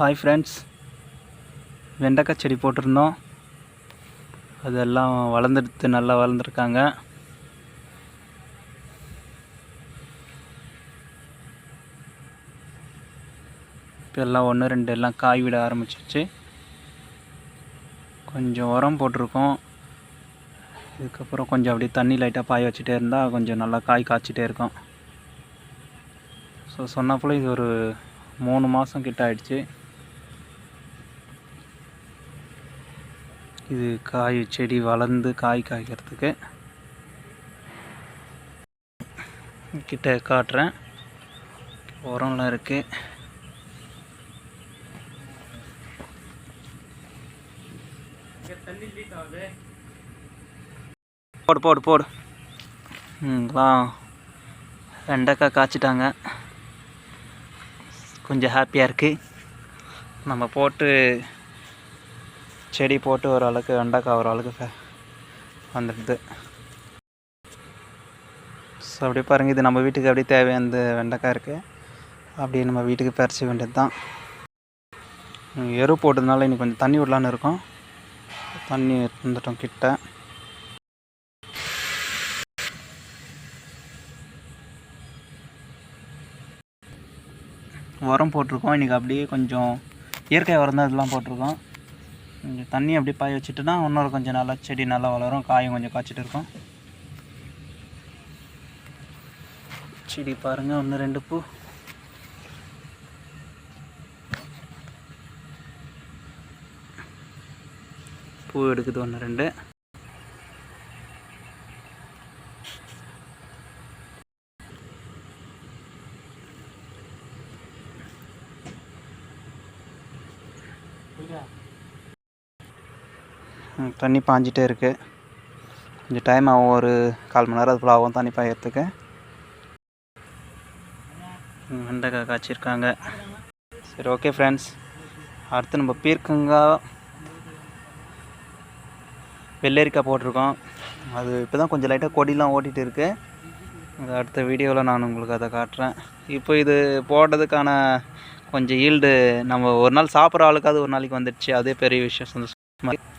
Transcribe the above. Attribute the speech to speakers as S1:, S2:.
S1: Hi friends வெண்டைக்காய் செடி போட்டிருந்தோம். அதெல்லாம் வளர்ந்துடுத்து நல்லா வளர்ந்துருக்காங்க. இப்போ எல்லாம் ஒன்று ரெண்டு எல்லாம் காய் விட ஆரம்பிச்சிருச்சு. கொஞ்சம் உரம் போட்டிருக்கோம். இதுக்கப்புறம் கொஞ்சம் அப்படியே தண்ணி லைட்டாக பாய வச்சுட்டே இருந்தால் கொஞ்சம் நல்லா காய் காய்ச்சிட்டே இருக்கும். ஸோ சொன்னப்போல இது ஒரு மூணு மாதம் கிட்ட ஆயிடுச்சு. இது காய் செடி வளர்ந்து காய் காய்க்கிறதுக்கு. கிட்ட காட்டுறேன். உரம்லாம் இருக்குது போடு போடு போடு. ம் வெண்டைக்காய் காய்ச்சிட்டாங்க. கொஞ்சம் ஹாப்பியாக இருக்குது நம்ம போட்டு செடி போட்டு ஓரளவுக்கு வெண்டைக்காய் ஒரு அளவுக்கு வந்துடுது. ஸோ அப்படியே பாருங்கள் இது நம்ம வீட்டுக்கு அப்படியே தேவையான வெண்டைக்காய் இருக்குது அப்படியே நம்ம வீட்டுக்கு பறிச்சு வேண்டியது தான் எரு போட்டதுனால இன்னைக்கு கொஞ்சம் தண்ணி விடலான்னு இருக்கோம். தண்ணி வந்துட்டோம் கிட்ட. உரம் போட்டிருக்கோம். இன்றைக்கி அப்படியே கொஞ்சம் இயற்கை உரம் தான் இதெல்லாம் போட்டிருக்கோம். தண்ணி அப்படியே பாய வச்சுட்டுனா இன்னொரு கொஞ்சம் நல்லா செடி நல்லா வளரும் காயும் கொஞ்சம் காய்ச்சிட்டு இருக்கும். செடி பாருங்கள் ஒன்று ரெண்டு பூ. பூ எடுக்குது ஒன்று ரெண்டு. Yeah. தண்ணி பாஞ்சிட்டே இருக்குது கொஞ்சம் டைம் ஆகும் ஒரு கால் மணி நேரம் அதுக்குள்ள ஆகும் தண்ணி பாயறதுக்கு. வெண்டைக்காய் காய்ச்சிருக்காங்க. சரி ஓகே ஃப்ரெண்ட்ஸ் அடுத்து நம்ம பீர்க்கங்காய் வெள்ளரிக்காய் போட்டிருக்கோம். அது இப்போ தான் கொஞ்சம் லைட்டாக கொடிலாம் ஓட்டிகிட்டு இருக்கு. அது அடுத்த வீடியோவில் நான் உங்களுக்கு அதை காட்டுறேன். இப்போ இது போடுறதுக்கான கொஞ்சம் ஈல்டு நம்ம ஒரு நாள் சாப்பிட்ற ஆளுக்காவது ஒரு நாளைக்கு வந்துடுச்சு. அதே பெரிய விஷயம். சந்தோஷமாக